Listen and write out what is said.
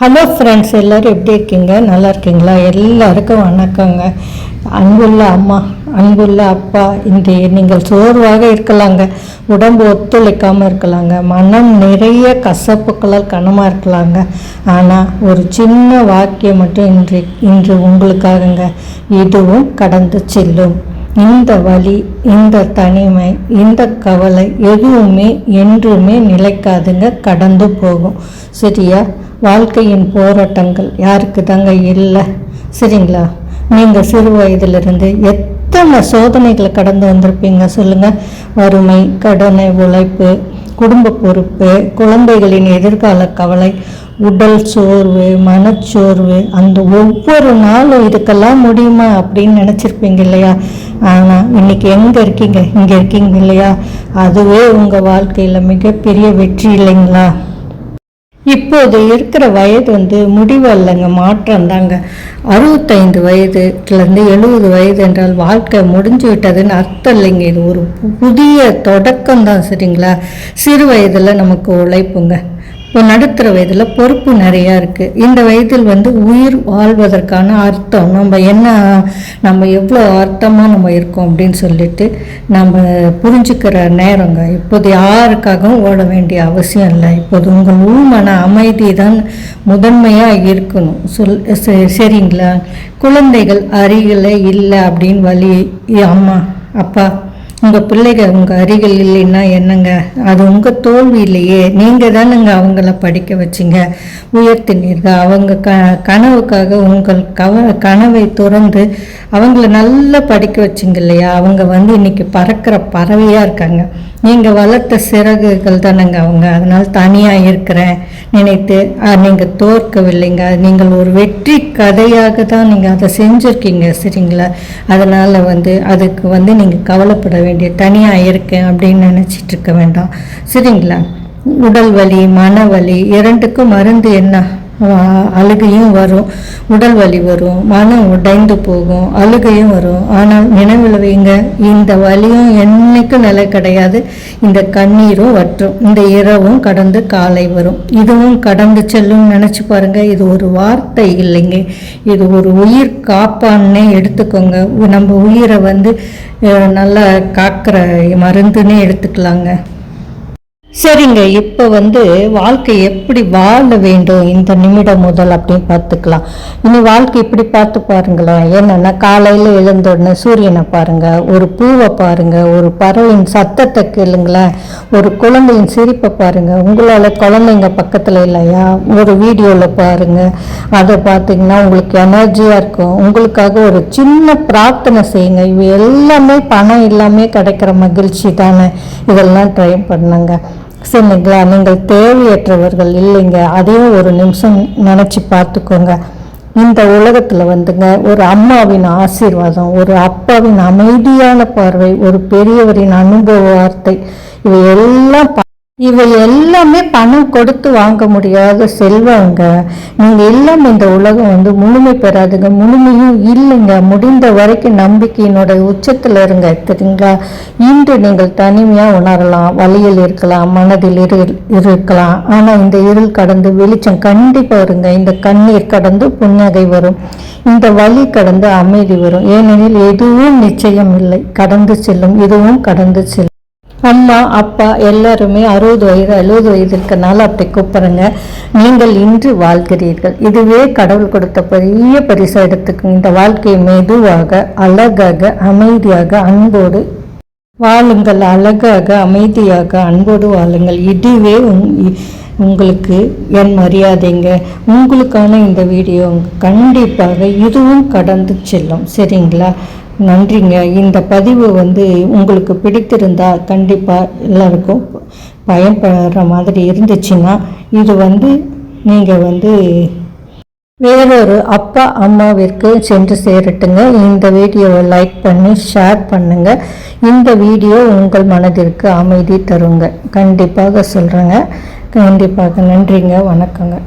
Hello friends எல்லோரும் எப்படி இருக்கீங்க? நல்லா இருக்கீங்களா? எல்லாருக்கும் வணக்கங்க. அன்புள்ள அம்மா அன்புள்ள அப்பா இந்த நீங்கள் சோர்வாக இருக்கலாங்க. உடம்பு ஒத்துழைக்காமல் இருக்கலாங்க. மனம் நிறைய கசப்புக்களால் கனமாக இருக்கலாங்க. ஆனால் ஒரு சின்ன வாக்கியம் மட்டும் இன்று இன்று உங்களுக்காகங்க. இதுவும் கடந்து செல்லும். இந்த வலி இந்த தனிமை இந்த கவலை எதுவுமே என்றுமே நிலைக்காதுங்க கடந்து போகும். சரியா? வாழ்க்கையின் போராட்டங்கள் யாருக்கு தாங்க இல்லை? சரிங்களா? நீங்கள் சிறு வயதிலிருந்து எத்தனை சோதனைகளை கடந்து வந்திருப்பீங்க சொல்லுங்கள் வறுமை கடனை உழைப்பு குடும்ப பொறுப்பு குழந்தைகளின் எதிர்கால கவலை உடல் சோர்வு மனச்சோர்வு அந்த ஒவ்வொரு நாளும் இதுக்கெல்லாம் முடியுமா அப்படின்னு நினச்சிருப்பீங்க இல்லையா? ஆனால் இன்னைக்கு எங்கே இருக்கீங்க? இங்கே இருக்கீங்க இல்லையா? அதுவே உங்கள் வாழ்க்கையில் மிகப்பெரிய வெற்றி இல்லைங்களா? இப்போது இருக்கிற வயது வந்து முடிவு அல்லங்க மாற்றம் தாங்க. அறுபத்தைந்து வயதுலேருந்து எழுபது வயது என்றால் வாழ்க்கை முடிஞ்சு விட்டதுன்னு அர்த்தம் இல்லைங்க. இது ஒரு புதிய தொடக்கம் தான் சரிங்களா? சிறு வயதில் நமக்கு உழைப்புங்க. இப்போ நடுத்தர வயதில் பொறுப்பு நிறையா இருக்குது இந்த வயதில் வந்து உயிர் வாழ்வதற்கான அர்த்தம் நம்ம என்ன நம்ம எவ்வளோ அர்த்தமாக நம்ம இருக்கோம் அப்படின்னு சொல்லிட்டு நம்ம புரிஞ்சுக்கிற நேரங்க. இப்போது யாருக்காகவும் ஓட வேண்டிய அவசியம் இல்லை. இப்போது உங்கள் உள்மன அமைதி தான் முதன்மையாக இருக்கணும். சொல் சரிங்களா? குழந்தைகள் அருகில் இல்லை அப்படின்னு வழி அம்மா அப்பா உங்கள் பிள்ளைகள் உங்கள் அருகில் இல்லைன்னா என்னங்க? அது உங்கள் தோல்வி இல்லையே. நீங்கள் தானுங்க அவங்கள படிக்க வச்சிங்க. உயர்த்தினீர்கள். அவங்க க கனவுக்காக உங்கள் கவ கனவை துறந்து அவங்கள நல்லா படிக்க வச்சிங்க இல்லையா? அவங்க வந்து இன்றைக்கி பறக்கிற பறவையாக இருக்காங்க. நீங்கள் வளர்த்த சிறகுகள் தானங்க அவங்க. அதனால் தனியாக இருக்கிறேன். நினைத்து நீங்கள் தோற்கவில்லைங்க. நீங்கள் ஒரு வெற்றி கதையாக தான் நீங்கள் அதை செஞ்சுருக்கீங்க. சரிங்களா? அதனால் வந்து அதுக்கு வந்து நீங்கள் கவலைப்பட வேண்டிய தனியாக இருக்கேன் அப்படின்னு நினச்சிட்டு இருக்க வேண்டாம். சரிங்களா? உடல் வலி மன வலி இரண்டுக்கும் மருந்து என்ன? அழுகையும் வரும். உடல் வலி வரும். மனம் உடைந்து போகும். அழுகையும் வரும். ஆனால் நினைவில் வைங்க இந்த வலியும் என்னைக்கும் நிலை கிடையாது. இந்த கண்ணீரும் வற்றும். இந்த இரவும் கடந்து காலை வரும். இதுவும் கடந்து செல்லும் நினச்சி பாருங்க. இது ஒரு வார்த்தை இல்லைங்க. இது ஒரு உயிர் காப்பான்னே எடுத்துக்கோங்க. நம்ம உயிரை வந்து நல்லா காக்கிற மருந்துன்னே எடுத்துக்கலாங்க. சரிங்க இப்போ வந்து வாழ்க்கை எப்படி வாழ வேண்டும்? இந்த நிமிடம் முதல் அப்படின்னு பார்த்துக்கலாம். இனி வாழ்க்கை இப்படி பார்த்து பாருங்களேன். என்னென்னா காலையில் எழுந்தோடனே சூரியனை பாருங்கள் ஒரு பூவை பாருங்கள் ஒரு பறவையின் சத்தத்தை கேளுங்களேன். ஒரு குழந்தையின் சிரிப்பை பாருங்கள் உங்களால் குழந்தைங்க பக்கத்தில் இல்லையா? ஒரு வீடியோவில் பாருங்கள் அதை பார்த்தீங்கன்னா உங்களுக்கு எனர்ஜியாக இருக்கும். உங்களுக்காக ஒரு சின்ன பிரார்த்தனை செய்யுங்க. இவை எல்லாமே பணம் இல்லாமல் கிடைக்கிற மகிழ்ச்சி தானே. இதெல்லாம் ட்ரை பண்ணுங்க. சரிங்களா நீங்கள் தேவையற்றவர்கள் இல்லைங்க. அதையும் ஒரு நிமிஷம் நினச்சி பார்த்துக்கோங்க. இந்த உலகத்தில் வந்துங்க ஒரு அம்மாவின் ஆசீர்வாதம் ஒரு அப்பாவின் அமைதியான பார்வை ஒரு பெரியவரின் அனுபவ வார்த்தை இவை எல்லாம் இவை எல்லாமே பணம் கொடுத்து வாங்க முடியாத செல்வங்க. நீங்கள் எல்லாம் இந்த உலகம் வந்து முழுமை பெறாதுங்க. முழுமையும் இல்லைங்க. முடிந்த வரைக்கும் நம்பிக்கையினோட உச்சத்தில் இருங்க. தெரியுங்களா இன்று நீங்கள் தனிமையாக உணரலாம். வழியில் இருக்கலாம். மனதில் இரு இருக்கலாம். ஆனால் இந்த இருள் கடந்து வெளிச்சம் கண்டிப்பாக வருங்க. இந்த கண்ணீர் கடந்து புன்னகை வரும். இந்த வழி கடந்து அமைதி வரும். ஏனெனில் எதுவும் நிச்சயம் இல்லை. கடந்து செல்லும். இதுவும் கடந்து செல்லும். அம்மா அப்பா எல்லாருமே அறுபது வயது எழுபது வயது இருக்கனால அப்படி கூப்பிடுங்க நீங்கள் இன்று வாழ்கிறீர்கள். இதுவே கடவுள் கொடுத்த பெரிய பரிசு எடுத்துக்கோங்க. இந்த வாழ்க்கையை மெதுவாக அழகாக அமைதியாக அன்போடு வாழுங்கள். அழகாக அமைதியாக அன்போடு வாழுங்கள். இதுவே உங்களுக்கு என் மரியாதைங்க. உங்களுக்கான இந்த வீடியோ கண்டிப்பாக இதுவும் கடந்து செல்லும். சரிங்களா? நன்றிங்க. இந்த பதிவு வந்து உங்களுக்கு பிடித்திருந்தால் கண்டிப்பாக எல்லாருக்கும் பயன்படுற மாதிரி இருந்துச்சுன்னா இது வந்து நீங்கள் வந்து வேறொரு அப்பா அம்மாவிற்கு சென்று சேரட்டுங்க. இந்த வீடியோவை லைக் பண்ணி ஷேர் பண்ணுங்கள் இந்த வீடியோ உங்கள் மனதிற்கு அமைதி தருங்க. கண்டிப்பாக சொல்கிறேங்க கண்டிப்பாக நன்றிங்க. வணக்கங்க.